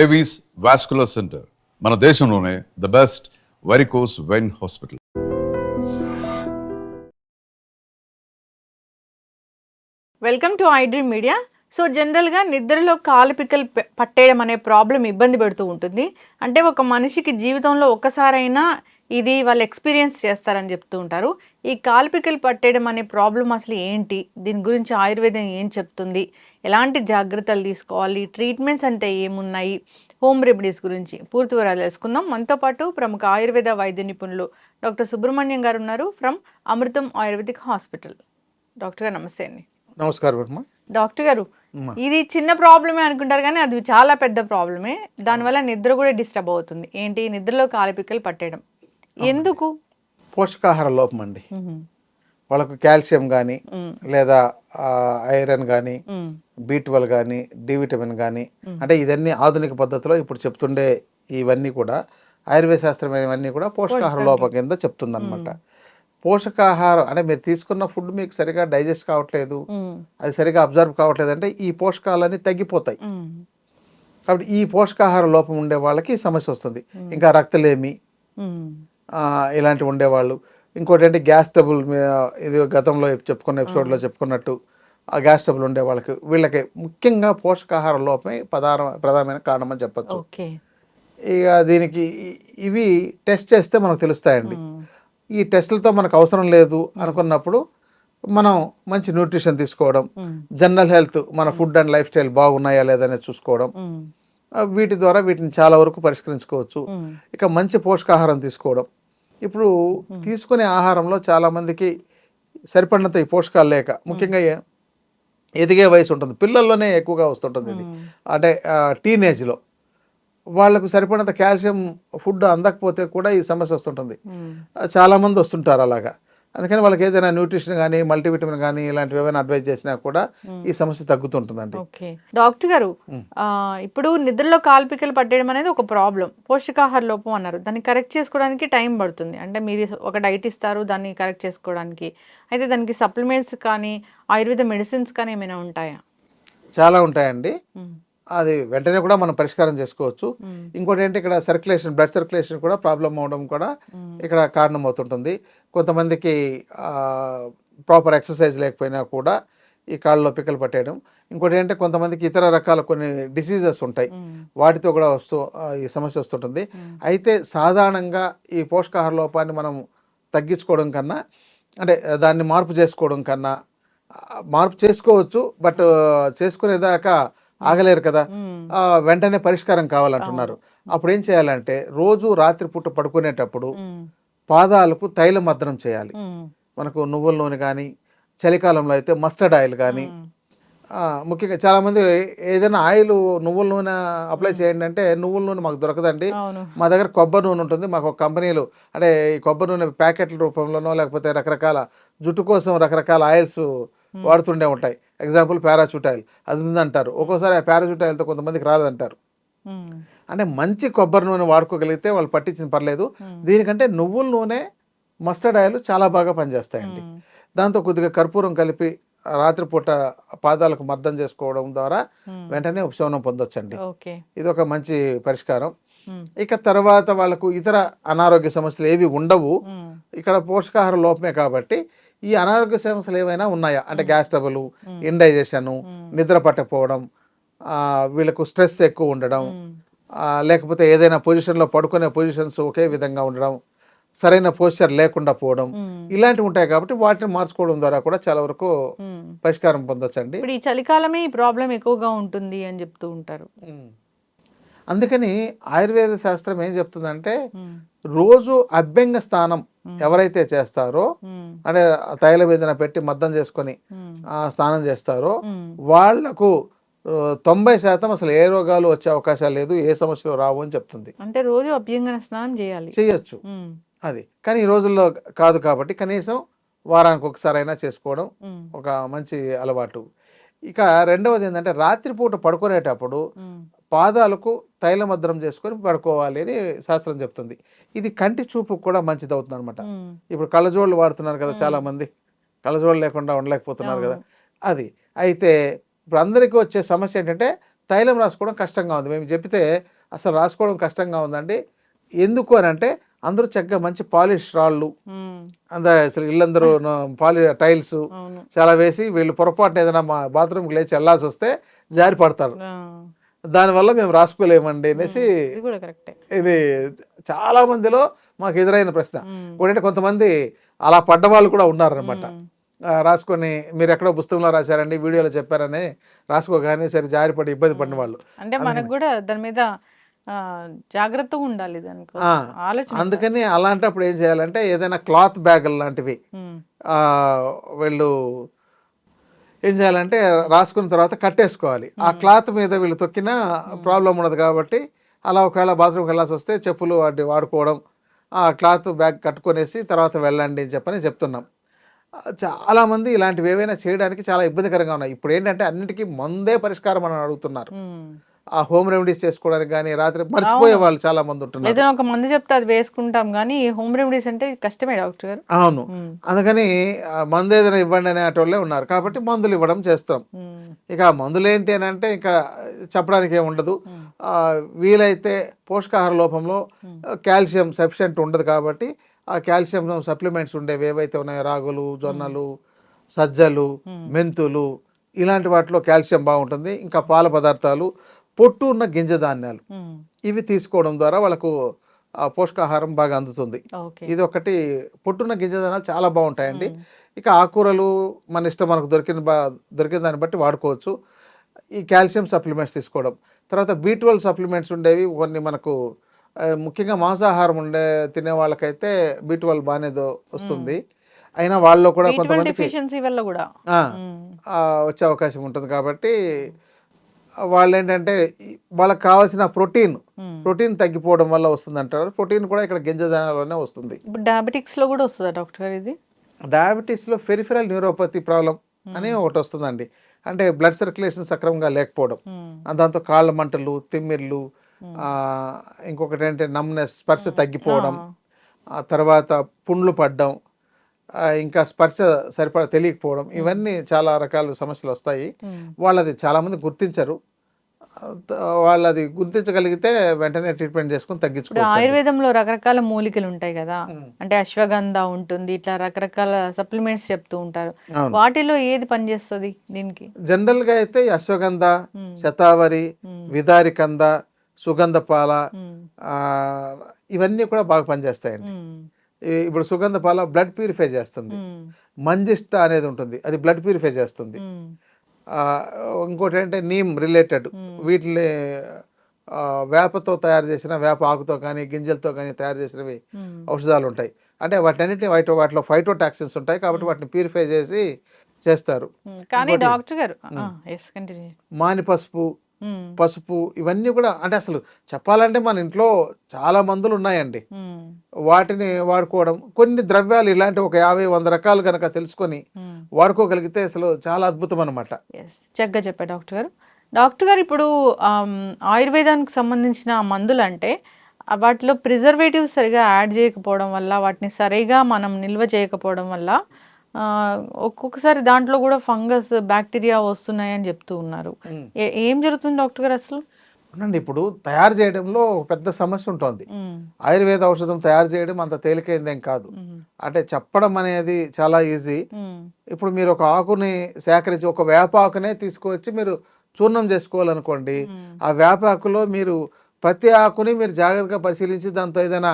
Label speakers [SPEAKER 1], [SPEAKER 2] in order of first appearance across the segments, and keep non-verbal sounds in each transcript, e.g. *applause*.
[SPEAKER 1] Avis vascular centre మన దేశంలోనే the best varicose vein hospital
[SPEAKER 2] welcome to iDream media so జనరల్గా నిద్రలో కాలు పిక్కలు పట్టేయడం అనే ప్రాబ్లం ఇబ్బంది పెడుతూ ఉంటుంది. అంటే ఒక మనిషికి జీవితంలో ఒక్కసారైనా ఇది వాళ్ళు ఎక్స్పీరియన్స్ చేస్తారని చెప్తూ ఉంటారు. ఈ కాలు పిక్కలు పట్టేయడం అనే ప్రాబ్లం అసలు ఏంటి? దీని గురించి ఆయుర్వేదం ఏం చెప్తుంది? ఎలాంటి జాగ్రత్తలు తీసుకోవాలి? ట్రీట్మెంట్స్ అంటే ఏమున్నాయి? హోమ్ రెమెడీస్ గురించి పూర్తి వివరాలు తెలుసుకుందాం. మనతో పాటు ప్రముఖ ఆయుర్వేద వైద్య నిపుణులు డాక్టర్ సుబ్రహ్మణ్యం గారు ఉన్నారు from Amrutham Ayurvedic hospital doctor garu నమస్తే అండి.
[SPEAKER 3] నమస్కారం
[SPEAKER 2] డాక్టర్ గారు. ఇది చిన్న ప్రాబ్లమే అనుకుంటారు కానీ అది చాలా పెద్ద ప్రాబ్లమే దానివల్ల నిద్ర కూడా డిస్టర్బ్ అవుతుంది. ఏంటి? నిద్రలో కాలిపిక్కలు పట్టేయడం. ఎందుకు
[SPEAKER 3] పోషకాహార లోపం అండి. వాళ్ళకు కాల్షియం కానీ. లేదా ఐరన్ కానీ
[SPEAKER 2] మ్మ్.
[SPEAKER 3] బి ట్వెల్వ్ కానీ డి విటమిన్ కానీ. అంటే ఇదన్నీ ఆధునిక పద్ధతిలో ఇప్పుడు చెప్తుండే ఇవన్నీ కూడా ఆయుర్వేద శాస్త్రం ఇవన్నీ కూడా పోషకాహార. లోపం కింద చెప్తుందన్నమాట పోషకాహారం అంటే మీరు తీసుకున్న ఫుడ్ మీకు సరిగా డైజెస్ట్ కావట్లేదు. అది సరిగా అబ్జర్వ్ కావట్లేదు అంటే ఈ పోషకాలన్నీ తగ్గిపోతాయి. కాబట్టి ఈ పోషకాహార లోపం ఉండే వాళ్ళకి సమస్య వస్తుంది ఇంకా రక్తలేమి ఇలాంటివి ఉండేవాళ్ళు. ఇంకోటి ఏంటి గ్యాస్ ట్రబుల్ మీ- ఇది గతంలో చెప్పుకున్న ఎపిసోడ్లో చెప్పుకున్నట్టు ఆ గ్యాస్ ట్రబుల్ ఉండే వాళ్ళకి. వీళ్ళకి ముఖ్యంగా పోషకాహార లోపమే ప్రధాన ప్రధానమైన కారణం అని చెప్పచ్చు. ఇక దీనికి ఇవి టెస్ట్ చేస్తే మనకు తెలుస్తాయండి. ఈ టెస్టులతో మనకు అవసరం లేదు అనుకున్నప్పుడు మనం మంచి న్యూట్రిషన్ తీసుకోవడం. జనరల్ హెల్త్ మన ఫుడ్ అండ్ లైఫ్ స్టైల్ బాగున్నాయా లేదనేది చూసుకోవడం. వీటి ద్వారా వీటిని చాలా వరకు పరిష్కరించుకోవచ్చు. ఇక మంచి పోషకాహారం తీసుకోవడం. ఇప్పుడు తీసుకునే ఆహారంలో చాలా మందికి సరిపడినంత ఈ పోషకాలు లేక ముఖ్యంగా ఎదిగే వయసు ఉంటుంది. పిల్లల్లోనే ఎక్కువగా వస్తుంటుంది ఇది. అంటే టీనేజ్లో వాళ్ళకు సరిపడినంత కాల్షియం ఫుడ్ అందకపోతే కూడా ఈ సమస్య వస్తుంటుంది.
[SPEAKER 2] మ్మ్.
[SPEAKER 3] ఆ, చాలా మంది వస్తుంటారు అలాగా. అందుకని వాళ్ళకి ఏదైనా న్యూట్రిషన్ కానీ మల్టీవిటమిన్ కానీ ఇలాంటివి ఏమైనా అడ్వైజ్ చేసినా కూడా ఈ సమస్య తగ్గుతుంటుందండి.
[SPEAKER 2] ఓకే. డాక్టర్ గారు ఇప్పుడు నిద్రలో కాల్పికలు పట్టేయడం అనేది ఒక ప్రాబ్లం. పోషకాహార లోపం అన్నారు. దాన్ని కరెక్ట్ చేసుకోవడానికి టైం పడుతుంది. అంటే మీరు ఒక డైట్ ఇస్తారు దాన్ని కరెక్ట్ చేసుకోవడానికి. అయితే దానికి సప్లిమెంట్స్ కానీ ఆయుర్వేద మెడిసిన్స్ కానీ ఏమైనా ఉంటాయా?
[SPEAKER 3] చాలా ఉంటాయండి. అది వెంటనే కూడా మనం పరిష్కారం చేసుకోవచ్చు. ఇంకోటి ఏంటి ఇక్కడ సర్క్యులేషన్ బ్లడ్ సర్క్యులేషన్ కూడా ప్రాబ్లం అవడం కూడా. ఇక్కడ కారణం అవుతుంటుంది కొంతమందికి ప్రాపర్ ఎక్సర్సైజ్ లేకపోయినా కూడా ఈ కాళ్ళలో పిక్కలు పట్టేయడం ఇంకోటి ఏంటంటే కొంతమందికి ఇతర రకాల కొన్ని డిసీజెస్ ఉంటాయి. వాటితో కూడా వస్తూ ఈ సమస్య వస్తుంటుంది. అయితే సాధారణంగా ఈ పోషకాహార లోపాన్ని మనం తగ్గించుకోవడం కన్నా అంటే దాన్ని మార్పు చేసుకోవడం కన్నా మార్పు చేసుకోవచ్చు బట్ చేసుకునేదాకా ఆగలేరు కదా. వెంటనే పరిష్కారం కావాలంటున్నారు. అప్పుడు ఏం చేయాలంటే రోజు రాత్రిపూట పడుకునేటప్పుడు. పాదాలకు తైల మర్దనం చేయాలి. మనకు నువ్వుల నూనె కానీ చలికాలంలో అయితే మస్టర్డ్ ఆయిల్ కానీ. ముఖ్యంగా చాలామంది ఏదైనా ఆయిల్ నువ్వుల నూనె అప్లై చేయండి అంటే నువ్వుల నూనె మాకు దొరకదండి. మా దగ్గర కొబ్బరి నూనె ఉంటుంది. మాకు ఒక కంపెనీలు అంటే ఈ కొబ్బరి నూనె ప్యాకెట్ల రూపంలోనో లేకపోతే రకరకాల జుట్టు కోసం రకరకాల ఆయిల్స్ వాడుతుండే ఉంటాయి ఎగ్జాంపుల్ పారాచూట్ ఆయిల్ అది ఉందంటారు ఒక్కోసారి ఆ పారాచూట్ ఆయిల్తో కొంతమందికి రాలేదంటారు
[SPEAKER 2] మ్మ్.
[SPEAKER 3] అంటే మంచి కొబ్బరి నూనె వాడుకోగలిగితే వాళ్ళు పట్టించిన పర్లేదు. దీనికంటే నువ్వుల నూనె మస్టర్డ్ ఆయిల్ చాలా బాగా పనిచేస్తాయండి. దాంతో కొద్దిగా కర్పూరం కలిపి రాత్రిపూట పాదాలకు మర్దం చేసుకోవడం ద్వారా. వెంటనే ఉపశమనం పొందొచ్చండి ఇది ఒక మంచి పరిష్కారం. ఇక తర్వాత వాళ్ళకు ఇతర అనారోగ్య సమస్యలు ఏవి ఉండవు. ఇక్కడ పోషకాహార లోపమే కాబట్టి ఈ అనారోగ్య సమస్యలు ఏమైనా ఉన్నాయా అంటే గ్యాస్ ట్రబుల్. ఇండైజెషన్. నిద్ర పట్టకపోవడం ఆ, వీళ్ళకు స్ట్రెస్ ఎక్కువ ఉండడం లేకపోతే ఏదైనా పొజిషన్లో పడుకునే పొజిషన్స్ ఒకే విధంగా ఉండడం సరైన పోస్చర్ లేకుండా పోవడం. ఇలాంటివి ఉంటాయి కాబట్టి వాటిని మార్చుకోవడం ద్వారా కూడా చాలా వరకు. పరిష్కారం పొందొచ్చండి
[SPEAKER 2] ఇప్పుడు ఈ చలికాలమే ఈ ప్రాబ్లం ఎక్కువగా ఉంటుంది అని చెప్తూ ఉంటారు
[SPEAKER 3] అందుకని ఆయుర్వేద శాస్త్రం ఏం చెప్తుందంటే. రోజు అభ్యంగ స్నానం. ఎవరైతే చేస్తారో. అంటే తైల వేదన పెట్టి మద్దం చేసుకొని స్నానం చేస్తారో. వాళ్ళకు తొంభై శాతం అసలు ఏ రోగాలు వచ్చే అవకాశాలు లేదు ఏ సమస్యలు రావు అని చెప్తుంది
[SPEAKER 2] అంటే రోజు అభ్యంగన స్నానం చేయాలి
[SPEAKER 3] చేయొచ్చు. అది కానీ ఈ రోజుల్లో కాదు కాబట్టి కనీసం వారానికి ఒకసారి అయినా చేసుకోవడం. ఒక మంచి అలవాటు ఇక రెండవది ఏంటంటే రాత్రిపూట పడుకునేటప్పుడు. పాదాలకు తైలమద్రం చేసుకొని పడుకోవాలి అని శాస్త్రం చెప్తుంది. ఇది కంటి చూపు కూడా మంచిది అవుతుంది అనమాట. ఇప్పుడు కళ్ళజోళ్ళు వాడుతున్నారు కదా. చాలా మంది కళ్ళజోళ్ళు లేకుండా ఉండలేకపోతున్నారు కదా. అది. అయితే ఇప్పుడు అందరికీ వచ్చే సమస్య ఏంటంటే తైలం రాసుకోవడం కష్టంగా ఉంది. మేము చెప్తే అసలు రాసుకోవడం కష్టంగా ఉందండి. ఎందుకు అని అంటే అందరూ చక్కగా మంచి పాలిష్ రాళ్ళు అంద అసలు ఇల్లందరూ *laughs* పాలి టైల్స్ చాలా వేసి వీళ్ళు పొరపాటున ఏదైనా మా బాత్రూమ్కి లేచి వెళ్ళాల్సి వస్తే జారి పడతారు. దానివల్ల మేము రాసుకోలేమండి అనేసి
[SPEAKER 2] ఇది కూడా కరెక్టే.
[SPEAKER 3] ఇది చాలా మందిలో మాకు ఎదురైన ప్రశ్న. ఇంకోటంటే కొంతమంది అలా పడ్డ వాళ్ళు కూడా ఉన్నారనమాట రాసుకొని మీరు ఎక్కడో పుస్తకంలో రాశారండి వీడియోలో చెప్పారని రాసుకోగానే సరే జారిపడి ఇబ్బంది పడిన వాళ్ళు.
[SPEAKER 2] అంటే మనకు కూడా దాని మీద జాగ్రత్తగా ఉండాలి దానికి
[SPEAKER 3] అందుకని అలాంటప్పుడు ఏం చేయాలంటే ఏదైనా క్లాత్ బ్యాగ్ లాంటివి వీళ్ళు ఏం చేయాలంటే రాసుకున్న తర్వాత కట్టేసుకోవాలి. ఆ క్లాత్ మీద వీళ్ళు తొక్కినా ప్రాబ్లం ఉండదు కాబట్టి అలా ఒకవేళ బాత్రూమ్కి వెళ్ళాల్సి వస్తే చెప్పులు వాటి వాడుకోవడం ఆ క్లాత్ బ్యాగ్ కట్టుకొనేసి తర్వాత వెళ్ళండి అని చెప్పని చెప్తున్నాం. చాలామంది ఇలాంటివి ఏవైనా చేయడానికి చాలా ఇబ్బందికరంగా ఉన్నాయి. ఇప్పుడు ఏంటంటే అన్నిటికీ మందే పరిష్కారం అని అడుగుతున్నారు. ఆ హోమ్ రెమెడీస్ చేసుకోవడానికి కానీ రాత్రి మర్చిపోయే వాళ్ళు చాలా మంది ఉంటున్నారు.
[SPEAKER 2] ఏదైనా ఒక మందు చెప్తే అది వేసుకుంటాం కానీ హోమ్ రెమెడీస్ అంటే కష్టమే డాక్టర్ గారు.
[SPEAKER 3] అవును. అందుకని మందు ఏదైనా ఇవ్వండి అనే అటోళ్ళే ఉన్నారు. కాబట్టి మందులు ఇవ్వడం చేస్తాం. ఇక మందులు ఏంటి అని అంటే ఇంకా చెప్పడానికి ఏమి ఉండదు. వీలైతే పోషకాహార లోపంలో కాల్షియం సఫిషియెంట్ ఉండదు కాబట్టి ఆ కాల్షియం సప్లిమెంట్స్ ఉండేవి ఏవైతే ఉన్నాయో రాగులు జొన్నలు సజ్జలు. మెంతులు ఇలాంటి వాటిలో కాల్షియం బాగుంటుంది. ఇంకా పాల పదార్థాలు పొట్టు ఉన్న గింజ ధాన్యాలు. ఇవి తీసుకోవడం ద్వారా వాళ్ళకు పోషకాహారం బాగా అందుతుంది. ఇది ఒకటి. పొట్టున్న గింజ ధాన్యాలు చాలా బాగుంటాయండి. ఇక ఆకుకూరలు మన ఇష్టం మనకు దొరికిన బా దొరికిన దాన్ని బట్టి వాడుకోవచ్చు. ఈ కాల్షియం సప్లిమెంట్స్ తీసుకోవడం. తర్వాత బీ ట్వెల్వ్ సప్లిమెంట్స్ ఉండేవి. కొన్ని మనకు ముఖ్యంగా మాంసాహారం ఉండే తినే వాళ్ళకైతే బీ ట్వెల్వ్ బాగానే వస్తుంది. అయినా వాళ్ళలో కూడా
[SPEAKER 2] B12
[SPEAKER 3] కొంతమందికి
[SPEAKER 2] deficiency వల్ల కూడా.
[SPEAKER 3] ఆ,
[SPEAKER 2] ఉమ్,
[SPEAKER 3] ఆ, వచ్చే అవకాశం ఉంటుంది కాబట్టి వాళ్ళు ఏంటంటే వాళ్ళకి కావాల్సిన ప్రోటీన్. ప్రోటీన్ తగ్గిపోవడం వల్ల వస్తుంది అంటారు ప్రోటీన్ కూడా ఇక్కడ గింజ ధాన్యాలలోనే వస్తుంది.
[SPEAKER 2] ఇప్పుడు డయాబెటిక్స్లో కూడా వస్తుందా డాక్టర్ గారు ఇది?
[SPEAKER 3] డయాబెటీస్లో ఫెరిఫెరల్ న్యూరోపతి ప్రాబ్లం అని ఒకటి వస్తుందండి. అంటే బ్లడ్ సర్క్యులేషన్ సక్రమంగా లేకపోవడం. దాంతో కాళ్ళ మంటలు తిమ్మిర్లు ఇంకొకటి ఏంటంటే నమ్నెస్ స్పర్శ తగ్గిపోవడం
[SPEAKER 2] ఆ,
[SPEAKER 3] తర్వాత పుండ్లు పడడం ఇంకా స్పర్శ సరిపడా తెలియకపోవడం ఇవన్నీ చాలా రకాల సమస్యలు వస్తాయి. వాళ్ళది చాలామంది గుర్తించరు. ఆ, త- వాళ్ళది గుర్తించగలిగితే వెంటనే ట్రీట్మెంట్ చేసుకుని తగ్గించుకోవచ్చు
[SPEAKER 2] ఆయుర్వేదంలో రకరకాల మూలికలు ఉంటాయి కదా. అంటే అశ్వగంధ ఉంటుంది ఇట్లా రకరకాల సప్లిమెంట్స్ చెప్తూ ఉంటారు. వాటిలో ఏది పనిచేస్తుంది దీనికి?
[SPEAKER 3] జనరల్గా అయితే ఈ అశ్వగంధ శతావరి విదారికంద సుగంధపాల ఇవన్నీ కూడా బాగా పనిచేస్తాయండి. ఇప్పుడు సుగంధపాల బ్లడ్ ప్యూరిఫై చేస్తుంది. మంజిష్ట అనేది ఉంటుంది. అది బ్లడ్ ప్యూరిఫై చేస్తుంది. ఇంకోటి ఏంటంటే నీమ్ రిలేటెడ్. వీటిని వేపతో తయారు చేసిన వేప ఆకుతో కానీ గింజలతో కానీ తయారు చేసినవి ఔషధాలు ఉంటాయి. అంటే వాటన్నిటిని వాటి వాటిలో ఫైటోటాక్సిన్స్ ఉంటాయి కాబట్టి వాటిని ప్యూరిఫై చేసి చేస్తారు.
[SPEAKER 2] కానీ డాక్టర్ గారు
[SPEAKER 3] మాని పసుపు పసుపు ఇవన్నీ కూడా అంటే అసలు చెప్పాలంటే మన ఇంట్లో చాలా మందులు ఉన్నాయండి. వాటిని వాడుకోవడం కొన్ని ద్రవ్యాలు ఇలాంటి ఒక యాభై వంద రకాలు కనుక తెలుసుకొని వాడుకోగలిగితే అసలు చాలా అద్భుతం అనమాట
[SPEAKER 2] చక్కగా చెప్పారు డాక్టర్ గారు. డాక్టర్ గారు ఇప్పుడు ఆయుర్వేదానికి సంబంధించిన మందులు అంటే వాటిలో ప్రిజర్వేటివ్స్ సరిగా యాడ్ చేయకపోవడం వల్ల వాటిని సరిగా మనం నిల్వ చేయకపోవడం వల్ల ఒక్కొక్కసారి దాంట్లో కూడా ఫంగస్ బ్యాక్టీరియా వస్తున్నాయని చెప్తూ ఉన్నారు. ఏ- జరుగుతుంది డాక్టర్ గారు అసలు?
[SPEAKER 3] అవునండి ఇప్పుడు తయారు చేయడంలో ఒక పెద్ద సమస్య ఉంటుంది. ఆయుర్వేద ఔషధం తయారు చేయడం అంత తేలికైందేం కాదు. అంటే చెప్పడం అనేది చాలా ఈజీ. ఇప్పుడు మీరు ఒక ఆకుని సేకరించి ఒక వేప ఆకునే తీసుకువచ్చి మీరు చూర్ణం చేసుకోవాలనుకోండి ఆ వేప ఆకులో మీరు ప్రతి ఆకుని మీరు జాగ్రత్తగా పరిశీలించి దాంతో ఏదైనా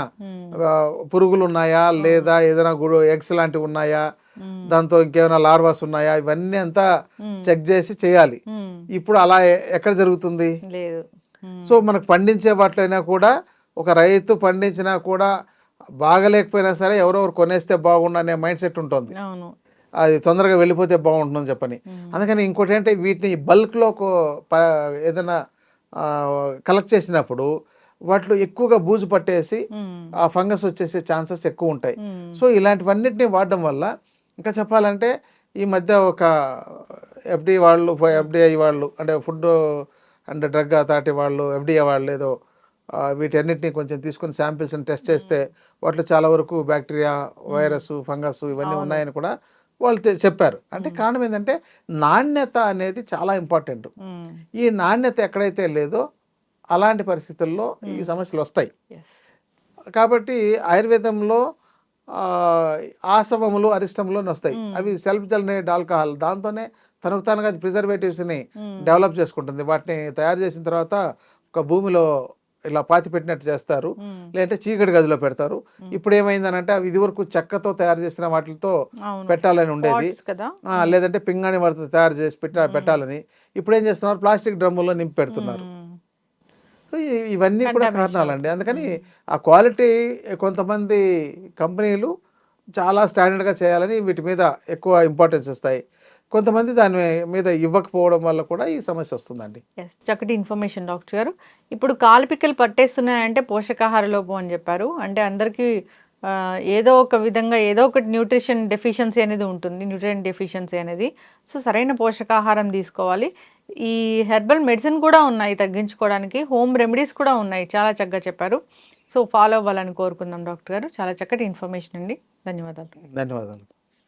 [SPEAKER 3] ఆ, పురుగులు ఉన్నాయా లేదా ఏదైనా గుడు ఎగ్స్ లాంటివి ఉన్నాయా?
[SPEAKER 2] ఉమ్,
[SPEAKER 3] దాంతో ఇంకేమైనా లార్వాస్ ఉన్నాయా? ఇవన్నీ అంతా చెక్ చేసి చేయాలి. ఇప్పుడు అలా ఎక్కడ జరుగుతుంది? సో మనకు పండించే వాటిలో కూడా ఒక రైతు పండించినా కూడా బాగలేకపోయినా సరే ఎవరెవరు కొనేస్తే బాగుండు అనే మైండ్ సెట్ ఉంటుంది. అది తొందరగా వెళ్ళిపోతే బాగుంటుందని చెప్పని. అందుకని ఇంకోటి ఏంటంటే వీటిని బల్క్లో ఏదైనా కలెక్ట్ చేసినప్పుడు వాటిలో ఎక్కువగా బూజు పట్టేసి ఆ ఫంగస్ వచ్చేసే ఛాన్సెస్ ఎక్కువ ఉంటాయి. సో ఇలాంటివన్నిటిని వాడడం వల్ల ఇంకా చెప్పాలంటే ఈ మధ్య ఒక ఎఫ్డి వాళ్ళు ఎఫ్డిఐ వాళ్ళు అంటే ఫుడ్ అండ్ డ్రగ్ అథారిటీ వాళ్ళు ఎఫ్డిఐ వాళ్ళు ఏదో వీటన్నిటిని కొంచెం తీసుకుని శాంపిల్స్ని టెస్ట్ చేస్తే వాటిలో చాలా వరకు బ్యాక్టీరియా వైరస్ ఫంగస్ ఇవన్నీ. ఉన్నాయని కూడా వాళ్ళు చెప్పారు అంటే కారణం ఏంటంటే నాణ్యత అనేది చాలా ఇంపార్టెంట్. ఈ నాణ్యత ఎక్కడైతే లేదో అలాంటి పరిస్థితుల్లో ఈ సమస్యలు వస్తాయి. కాబట్టి ఆయుర్వేదంలో ఆసవములు అరిష్టములు అని వస్తాయి. అవి సెల్ఫ్ జనరేట్ ఆల్కహాల్ దాంతోనే తనకు తానుగా ప్రిజర్వేటివ్స్ని. డెవలప్ చేసుకుంటుంది వాటిని తయారు చేసిన తర్వాత ఒక భూమిలో ఇలా పాతి పెట్టినట్టు చేస్తారు. లేదంటే చీకటి గదిలో పెడతారు. ఇప్పుడు ఏమైందనంటే అవి ఇదివరకు చెక్కతో తయారు చేసిన వాటితో. పెట్టాలని ఉండేది. లేదంటే పింగాణి వాటితో తయారు చేసి పెట్ట పెట్టాలని. ఇప్పుడు ఏం చేస్తున్నారు? ప్లాస్టిక్ డ్రమ్ముల్లో నింపి పెడుతున్నారు. ఇవన్నీ కూడా కారణాలండి. అందుకని ఆ క్వాలిటీ కొంతమంది కంపెనీలు చాలా స్టాండర్డ్గా చేయాలని వీటి మీద ఎక్కువ ఇంపార్టెన్స్ ఇస్తాయి. కొంతమంది దాని మీద ఇవ్వకపోవడం వల్ల కూడా ఈ సమస్య వస్తుందండి.
[SPEAKER 2] ఎస్ చక్కటి ఇన్ఫర్మేషన్ డాక్టర్ గారు. ఇప్పుడు కాలు పిక్కలు పట్టేస్తున్నాయంటే పోషకాహార లోపం అని చెప్పారు. అంటే అందరికీ ఏదో ఒక విధంగా ఏదో ఒకటి న్యూట్రిషన్ డెఫిషియన్సీ అనేది ఉంటుంది న్యూట్రియన్ డెఫిషియన్సీ అనేది. సో సరైన పోషకాహారం తీసుకోవాలి. ఈ హెర్బల్ మెడిసిన్ కూడా ఉన్నాయి తగ్గించుకోవడానికి. హోమ్ రెమెడీస్ కూడా ఉన్నాయి చాలా చక్కగా చెప్పారు. సో ఫాలో అవ్వాలని కోరుకుందాం డాక్టర్ గారు. చాలా చక్కటి ఇన్ఫర్మేషన్ అండి. ధన్యవాదాలు.
[SPEAKER 3] ధన్యవాదాలు.